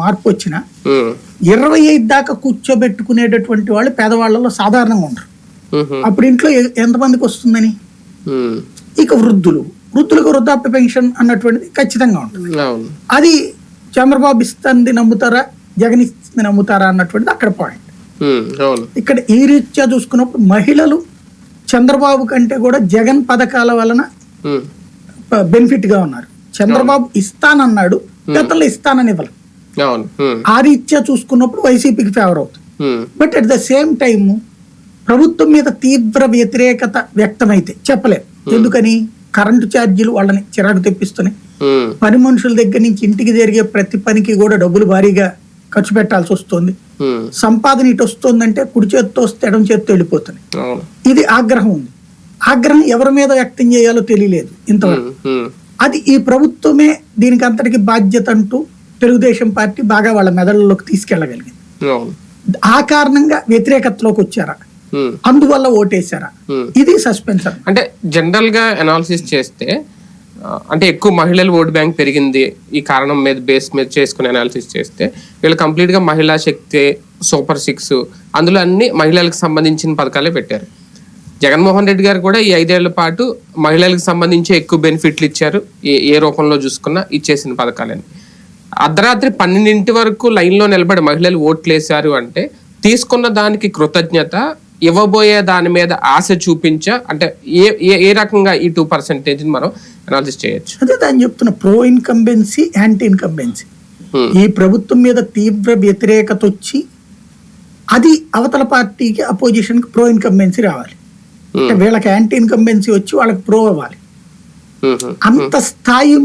మార్పు వచ్చినా ఇరవై ఐదు దాకా కూర్చోబెట్టుకునేటటువంటి వాళ్ళు పేదవాళ్ళలో సాధారణంగా ఉండరు. అప్పుడు ఇంట్లో ఎంతమందికి వస్తుందని? ఇక వృద్ధులు. వృద్ధులకు వృద్ధాప్య పెన్షన్ అన్నటువంటిది ఖచ్చితంగా ఉంటుంది. అది చంద్రబాబు ఇస్తుంది నమ్ముతారా? జగన్ ఇస్తుంది నమ్ముతారా అన్నటువంటిది అక్కడ పాయింట్. ఇక్కడ ఈ రీత్యా చూసుకున్నప్పుడు మహిళలు చంద్రబాబు కంటే కూడా జగన్ పథకాల వలన బెనిఫిట్గా ఉన్నారు. చంద్రబాబు ఇస్తానన్నాడు గతంలో ఇస్తానని ఇవ్వలేదు. ఆ రీత్యా చూసుకున్నప్పుడు వైసీపీకి ఫేవర్ అవుతుంది. But at the same time ప్రభుత్వం మీద తీవ్ర వ్యతిరేకత వ్యక్తమైతే చెప్పలేదు ఎందుకని? కరెంటు ఛార్జీలు వాళ్ళని చిరాకు తెప్పిస్తున్నాయి. పని మనుషుల దగ్గర నుంచి ఇంటికి జరిగే ప్రతి పనికి కూడా డబ్బులు భారీగా ఖర్చు పెట్టాల్సి వస్తుంది. సంపాదన ఇటు వస్తుందంటే కుడి చేత్తో వస్తే ఎడం చేత్తో వెళ్ళిపోతుంది అవును. ఇది ఆగ్రహం ఉంది. ఆగ్రహం ఎవరి మీద వ్యక్తం చేయాలో తెలియలేదు ఇంతవరకు. అది ఈ ప్రభుత్వమే దీనికి అంతటికి బాధ్యత అంటూ తెలుగుదేశం పార్టీ బాగా వాళ్ళ మెదళ్ళలోకి తీసుకెళ్ళగలిగింది. అవును. ఆ కారణంగా వ్యతిరేకతలోకి వచ్చారా? అందువల్ల ఓటేశారా. ఇది సస్పెన్షన్. అంటే జనరల్గా అనాలిసిస్ చేస్తే అంటే ఎక్కువ మహిళల ఓట్ బ్యాంక్ పెరిగింది ఈ కారణం మీద బేస్ మీద చేసుకుని అనాలిసిస్ చేస్తే వీళ్ళు కంప్లీట్గా మహిళా శక్తి సూపర్ సిక్స్ అందులో అన్ని మహిళలకు సంబంధించిన పథకాలే పెట్టారు. జగన్మోహన్ రెడ్డి గారు కూడా ఈ ఐదేళ్ళ పాటు మహిళలకు సంబంధించి ఎక్కువ బెనిఫిట్లు ఇచ్చారు ఏ ఏ రూపంలో చూసుకున్నా ఇచ్చేసిన పథకాలని. అర్ధరాత్రి పన్నెండింటి వరకు లైన్లో నిలబడి మహిళలు ఓట్లు వేశారు అంటే తీసుకున్న దానికి కృతజ్ఞత ఇవ్వబోయే దాని మీద ఆశ చూపించా అంటే ఏ ఏ రకంగా ఈ టూ పర్సెంటేజ్ మనం అనాలిసిస్ చేయొచ్చు? అదే దాన్ని చెప్తున్న ప్రో ఇన్కంబెన్సీ యాంటీ ఇన్కంబెన్సీ. ఈ ప్రభుత్వం మీద తీవ్ర వ్యతిరేకత వచ్చి అది అవతల పార్టీకి అపోజిషన్కి ప్రో ఇన్కంబెన్సీ రావాలి. అంటే వీళ్ళకి యాంటీ ఇన్కంబెన్సీ వచ్చి వాళ్ళకి ప్రో అవ్వాలి. అంత స్థాయి